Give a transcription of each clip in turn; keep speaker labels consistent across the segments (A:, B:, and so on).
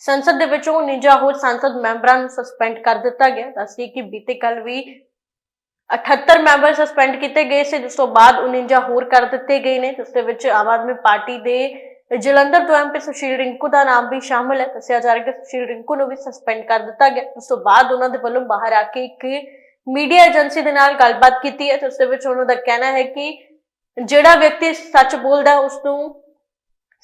A: ਸੰਸਦ ਦੇ ਵਿੱਚੋਂ 49 ਹੋਰ ਸੰਸਦ ਮੈਂਬਰਾਂ ਨੂੰ ਸਸਪੈਂਡ ਕਰ ਦਿੱਤਾ ਗਿਆ। ਦੱਸਦੀ ਕਿ ਬੀਤੇ ਕੱਲ ਵੀ 78 ਮੈਂਬਰ ਸਸਪੈਂਡ ਕੀਤੇ ਗਏ ਸੀ। ਜਿਸ ਤੋਂ ਬਾਅਦ 49 ਹੋਰ ਕਰ ਦਿੱਤੇ ਗਏ ਨੇ। ਜਿਸ ਦੇ ਵਿੱਚ ਆਮ ਆਦਮੀ ਪਾਰਟੀ ਦੇ ਜਲੰਧਰ ਤੋਂ ਐਮਪੀ ਸੁਸ਼ੀਲ ਰਿੰਕੂ ਦਾ ਨਾਮ ਵੀ ਸ਼ਾਮਲ ਹੈ। ਦੱਸਿਆ ਜਾ ਰਿਹਾ ਕਿ ਸੁਸ਼ੀਲ ਰਿੰਕੂ ਨੂੰ ਵੀ ਸਸਪੈਂਡ ਕਰ ਦਿੱਤਾ ਗਿਆ। ਉਸ ਤੋਂ ਬਾਅਦ ਉਹਨਾਂ ਦੇ ਵੱਲੋਂ ਬਾਹਰ ਆ ਕੇ ਇੱਕ ਮੀਡੀਆ ਏਜੰਸੀ ਦੇ ਨਾਲ ਗੱਲਬਾਤ ਕੀਤੀ ਹੈ। ਜਿਸ ਦੇ ਵਿੱਚ ਉਹਨਾਂ ਦਾ ਕਹਿਣਾ ਹੈ ਕਿ ਜਿਹੜਾ ਵਿਅਕਤੀ ਸੱਚ ਬੋਲਦਾ ਹੈ ਉਸ ਨੂੰ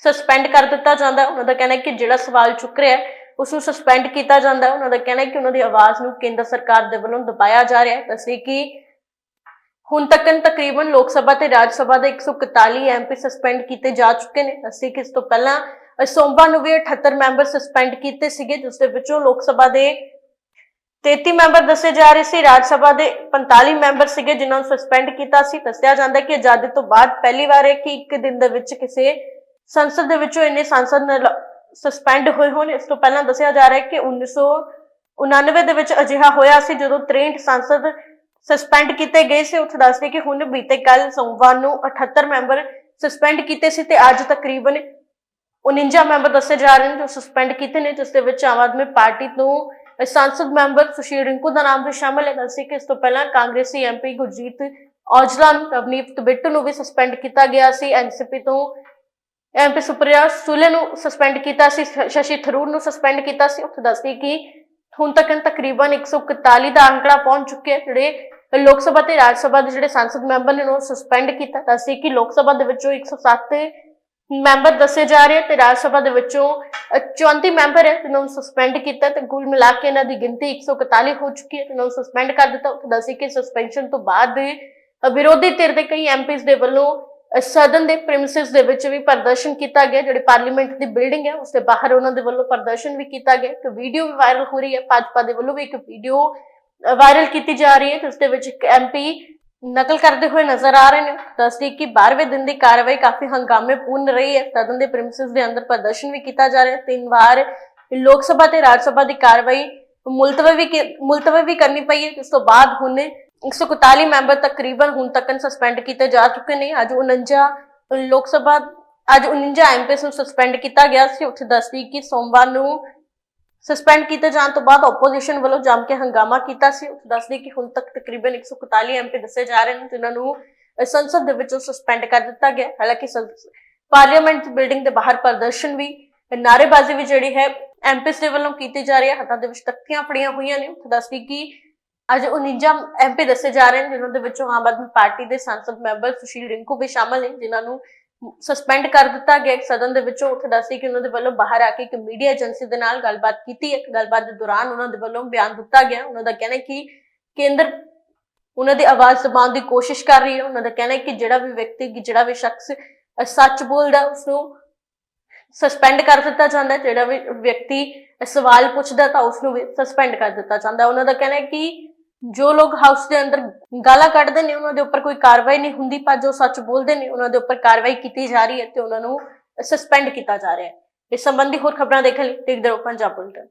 A: ਸਸਪੈਂਡ ਕਰ ਦਿੱਤਾ ਜਾਂਦਾ ਉਹਨਾਂ ਦਾ ਕਹਿਣਾ ਹੈ ਕਿ ਜਿਹੜਾ ਸਵਾਲ ਚੁੱਕ ਰਿਹਾ ਹੈ ਉਸ ਨੂੰ ਸਸਪੈਂਡ ਕੀਤਾ ਜਾਂਦਾ ਹੈ। ਉਹਨਾਂ ਦਾ ਕਹਿਣਾ ਹੈ ਕਿ ਉਹਨਾਂ ਦੀ ਆਵਾਜ਼ ਨੂੰ ਕੇਂਦਰ ਸਰਕਾਰ ਦੇ ਵੱਲੋਂ ਦਬਾਇਆ ਜਾ ਰਿਹਾ ਹੈ। ਦੱਸੇ ਕਿ ਹੁਣ ਤੱਕਨ ਤਕਰੀਬਨ ਲੋਕ ਸਭਾ ਤੇ ਰਾਜ ਸਭਾ ਦੇ 141 ਐਮਪੀ ਸਸਪੈਂਡ ਕੀਤੇ ਜਾ ਚੁੱਕੇ ਨੇ। ਅਸੀਂ ਕਿ ਇਸ ਤੋਂ ਪਹਿਲਾਂ ਅ, ਸੋਮਵਾਰ ਨੂੰ ਵੀ 78 ਮੈਂਬਰ ਸਸਪੈਂਡ ਕੀਤੇ ਸੀਗੇ ਜਿਸ ਦੇ ਵਿੱਚੋਂ ਲੋਕ ਸਭਾ ਦੇ 33 ਮੈਂਬਰ ਦੱਸੇ ਜਾ ਰਹੇ ਸੀ ਰਾਜ ਸਭਾ ਦੇ 45 ਮੈਂਬਰ ਸੀਗੇ ਜਿਨ੍ਹਾਂ ਨੂੰ ਸਸਪੈਂਡ ਕੀਤਾ ਸੀ। ਦੱਸਿਆ ਜਾਂਦਾ ਕਿ ਆਜ਼ਾਦੀ ਤੋਂ ਬਾਅਦ ਪਹਿਲੀ ਵਾਰ ਹੈ ਕਿ ਇੱਕ ਦਿਨ ਦੇ ਵਿੱਚ ਕਿਸੇ ਸੰਸਦ ਦੇ ਵਿੱਚੋਂ ਇੰਨੇ ਸੰਸਦ ਸਸਪੈਂਡ ਹੋਏ ਹੋਣ, ਇਸ ਤੋਂ ਪਹਿਲਾਂ ਦੱਸਿਆ ਜਾ ਰਿਹਾ ਹੈ ਕਿ 1999 ਦੇ ਵਿੱਚ ਅਜਿਹਾ ਹੋਇਆ ਸੀ ਜਦੋਂ 63 ਸੰਸਦ ਸਸਪੈਂਡ ਕੀਤੇ ਗਏ ਸੀ। ਉੱਥੇ ਦੱਸਦੇ ਕਿ ਹੁਣ ਬੀਤੇ ਕੱਲ ਸੋਮਵਾਰ ਨੂੰ 78 ਮੈਂਬਰ ਸਸਪੈਂਡ ਕੀਤੇ ਸੀ ਤੇ ਅੱਜ ਤਕਰੀਬਨ 49 ਮੈਂਬਰ ਦੱਸੇ ਜਾ ਰਹੇ ਨੇ ਜੋ ਸਸਪੈਂਡ ਕੀਤੇ ਨੇ, ਜਿਸ ਦੇ ਵਿੱਚ ਆਮ ਆਦਮੀ ਪਾਰਟੀ ਤੋਂ ਸੰਸਦ ਮੈਂਬਰ ਸੁਸ਼ੀਲ ਰਿੰਕੂ ਦਾ ਨਾਮ ਵੀ ਸ਼ਾਮਲ ਹੈ ਦੱਸਦੇ ਕਿ ਇਸ ਤੋਂ ਪਹਿਲਾਂ ਕਾਂਗਰਸੀ ਐਮਪੀ ਗੁਰਜੀਤ ਔਜਲਾ ਨੂੰ ਰਵਨੀਤ ਬਿੱਟੂ ਨੂੰ ਵੀ ਸਸਪੈਂਡ ਕੀਤਾ ਗਿਆ ਸੀ। ਐਨਸੀਪੀ ਤੋਂ ਐਮਪੀ ਸੁਪ੍ਰਿਆ ਸੁਲੇ ਨੂੰ ਸਸਪੈਂਡ ਕੀਤਾ ਸੀ ਸ਼ਸ਼ੀ ਥਰੂਰ ਨੂੰ ਸਸਪੈਂਡ ਕੀਤਾ ਸੀ। ਉੱਥੇ ਦੱਸਦੀ ਕਿ ਹੁਣ ਤੱਕ ਤਕਰੀਬਨ 141 ਦਾ ਅੰਕੜਾ ਪਹੁੰਚ ਚੁੱਕਿਆ ਜਿਹੜੇ ਲੋਕ ਸਭਾ ਤੇ ਰਾਜ ਸਭਾ ਦੇ ਜਿਹੜੇ ਸੰਸਦ ਮੈਂਬਰ ਨੇ ਉਹਨਾਂ ਸਸਪੈਂਡ ਕੀਤਾ। ਦੱਸਦੀ ਕਿ ਲੋਕ ਸਭਾ ਦੇ ਵਿੱਚੋਂ 107 ਮੈਂਬਰ ਦੱਸੇ ਜਾ ਰਹੇ ਤੇ ਰਾਜ ਸਭਾ ਦੇ ਵਿੱਚੋਂ ਅ, 34 ਮੈਂਬਰ ਹੈ ਜਿਨ੍ਹਾਂ ਨੂੰ ਸਸਪੈਂਡ ਕੀਤਾ ਤੇ ਕੁੱਲ ਮਿਲਾ ਕੇ ਇਹਨਾਂ ਦੀ ਗਿਣਤੀ 141 ਹੋ ਚੁੱਕੀ ਹੈ ਤੇ ਨੂੰ ਸਸਪੈਂਡ ਕਰ ਦਿੱਤਾ। ਉੱਥੇ ਦੱਸੀ ਕਿ ਸਸਪੈਂਸ਼ਨ ਤੋਂ ਬਾਅਦ ਵਿਰੋਧੀ ਧਿਰ ਦੇ ਕਈ ਐਮਪੀਸ ਦੇ ਵੱਲੋਂ ਸਦਨ ਦੇ ਪ੍ਰੀਮਿਸਿਸ ਦੇ ਵਿੱਚ ਵੀ ਪ੍ਰਦਰਸ਼ਨ ਕੀਤਾ ਗਿਆ, ਜਿਹੜੇ ਪਾਰਲੀਮੈਂਟ ਦੀ ਬਿਲਡਿੰਗ ਹੈ, ਉਸ ਦੇ ਬਾਹਰ ਉਹਨਾਂ ਦੇ ਵੱਲੋਂ ਪ੍ਰਦਰਸ਼ਨ ਵੀ ਕੀਤਾ ਗਿਆ। ਇੱਕ ਵੀਡੀਓ ਵੀ ਵਾਇਰਲ ਹੋ ਰਹੀ ਹੈ, ਭਾਜਪਾ ਦੇ ਵੱਲੋਂ ਵੀ ਇੱਕ ਵੀਡੀਓ ਵਾਇਰਲ ਕੀਤੀ ਜਾ ਰਹੀ ਹੈ ਜਿਸ ਦੇ ਵਿੱਚ ਇੱਕ ਐਮਪੀ ਨਕਲ ਕਰਦੇ ਹੋਏ ਨਜ਼ਰ ਆ ਰਹੇ ਨੇ। ਦੱਸਦੀ ਕਿ 12ਵੇਂ ਦਿਨ ਦੀ ਕਾਰਵਾਈ ਕਾਫੀ ਹੰਗਾਮੇਪੂਰਨ ਰਹੀ ਹੈ। ਸਦਨ ਦੇ ਪ੍ਰੀਮਿਸਿਸ ਦੇ ਅੰਦਰ ਪ੍ਰਦਰਸ਼ਨ ਵੀ ਕੀਤਾ ਜਾ ਰਿਹਾ। ਤਿੰਨ ਵਾਰ ਲੋਕ ਸਭਾ ਤੇ ਰਾਜ ਸਭਾ ਦੀ ਕਾਰਵਾਈ ਮੁਲਤਵੀ ਵੀ ਮੁਲਤਵੀ ਵੀ ਕਰਨੀ ਪਈ ਹੈ। ਇਸ ਤੋਂ ਬਾਅਦ ਹੁਣ 141 ਮੈਂਬਰ ਤਕਰੀਬਨ ਹੁਣ ਤੱਕ ਸਸਪੈਂਡ ਕੀਤੇ ਜਾ ਚੁੱਕੇ ਨੇ। ਅੱਜ 49 ਲੋਕ ਸਭਾ, ਅੱਜ 49 ਐਮਪੀਸ ਨੂੰ ਸਸਪੈਂਡ ਕੀਤਾ ਗਿਆ ਸੀ। ਉੱਥੇ ਦੱਸਦੀ ਕਿ ਸੋਮਵਾਰ ਨੂੰ ਸਸਪੈਂਡ ਕੀਤੇ ਜਾਣ ਤੋਂ ਬਾਅਦ ਆਪੋਜੀਸ਼ਨ ਵੱਲੋਂ ਜੰਮ ਕੇ ਹੰਗਾਮਾ ਕੀਤਾ ਸੀ। ਉੱਥੇ ਦੱਸਦੀ ਕਿ ਹੁਣ ਤੱਕ ਤਕਰੀਬਨ 141 ਐਮਪੀ ਦੱਸੇ ਜਾ ਰਹੇ ਨੇ, ਜਿਨ੍ਹਾਂ ਨੂੰ ਸੰਸਦ ਦੇ ਵਿੱਚੋਂ ਸਸਪੈਂਡ ਕਰ ਦਿੱਤਾ ਗਿਆ। ਹਾਲਾਂਕਿ ਸੰਸ- ਪਾਰਲੀਮੈਂਟ ਬਿਲਡਿੰਗ ਦੇ ਬਾਹਰ ਪ੍ਰਦਰਸ਼ਨ ਵੀ ਨਾਅਰੇਬਾਜ਼ੀ ਵੀ ਜਿਹੜੀ ਹੈ ਐਮਪੀਸ ਦੇ ਵੱਲੋਂ ਕੀਤੀ ਜਾ ਰਹੀ ਹੈ। ਹੱਥਾਂ ਦੇ ਵਿੱਚ ਤਖਤੀਆਂ ਫੜੀਆਂ ਹੋਈਆਂ ਨੇ। ਉੱਥੇ ਦੱਸਦੀ ਕਿ ਅੱਜ 49 ਐਮਪੀ ਦੱਸੇ ਜਾ ਰਹੇ ਨੇ ਜਿਨ੍ਹਾਂ ਦੇ ਵਿੱਚੋਂ ਆਮ ਆਦਮੀ ਪਾਰਟੀ ਦੇ ਸੰਸਦ ਮੈਂਬਰ ਸੁਸ਼ੀਲ ਰਿੰਕੂ ਵੀ ਸ਼ਾਮਲ ਨੇ ਜਿਨ੍ਹਾਂ ਨੂੰ ਸਸਪੈਂਡ ਕਰ ਦਿੱਤਾ ਗਿਆ। ਇੱਕ ਸਦਨ ਦੇ ਵਿੱਚੋਂ ਉੱਥੇ ਦੱਸੀ ਕਿ ਉਹਨਾਂ ਦੇ ਵੱਲੋਂ ਬਾਹਰ ਆ ਕੇ ਇੱਕ ਮੀਡੀਆ ਏਜੰਸੀ ਦੇ ਨਾਲ ਗੱਲਬਾਤ ਕੀਤੀ ਹੈ। ਗੱਲਬਾਤ ਦੇ ਦੌਰਾਨ ਉਹਨਾਂ ਦੇ ਵੱਲੋਂ ਬਿਆਨ ਦਿੱਤਾ ਗਿਆ। ਉਹਨਾਂ ਦਾ ਕਹਿਣਾ ਕਿ ਕੇਂਦਰ ਉਹਨਾਂ ਦੀ ਆਵਾਜ਼ ਦਬਾਉਣ ਦੀ ਕੋਸ਼ਿਸ਼ ਕਰ ਰਹੀ ਹੈ। ਉਹਨਾਂ ਦਾ ਕਹਿਣਾ ਕਿ ਜਿਹੜਾ ਵੀ ਵਿਅਕਤੀ ਜਿਹੜਾ ਵੀ ਸ਼ਖਸ ਸੱਚ ਬੋਲਦਾ ਹੈ, ਉਸ ਨੂੰ ਸਸਪੈਂਡ ਕਰ ਦਿੱਤਾ ਜਾਂਦਾ ਜਿਹੜਾ ਵੀ ਵਿਅਕਤੀ ਸਵਾਲ ਪੁੱਛਦਾ ਤਾਂ ਉਸ ਨੂੰ ਵੀ ਸਸਪੈਂਡ ਕਰ ਦਿੱਤਾ ਜਾਂਦਾ ਹੈ। ਉਹਨਾਂ ਦਾ ਕਹਿਣਾ ਕਿ ਜੋ ਲੋਕ ਹਾਊਸ ਦੇ ਅੰਦਰ ਗਾਲਾਂ ਕੱਢਦੇ ਨੇ, ਉਹਨਾਂ ਦੇ ਉੱਪਰ ਕੋਈ ਕਾਰਵਾਈ ਨਹੀਂ ਹੁੰਦੀ, ਪਰ ਜੋ ਸੱਚ ਬੋਲਦੇ ਨੇ, ਉਹਨਾਂ ਦੇ ਉੱਪਰ ਕਾਰਵਾਈ ਕੀਤੀ ਜਾ ਰਹੀ ਹੈ ਤੇ ਉਹਨਾਂ ਨੂੰ ਸਸਪੈਂਡ ਕੀਤਾ ਜਾ ਰਿਹਾ ਹੈ। ਇਸ ਸੰਬੰਧੀ ਹੋਰ ਖਬਰਾਂ ਦੇਖਣ ਲਈ ਦੇਖਦੇ ਰਹੋ ਪੰਜਾਬ ਬੁਲਟਨ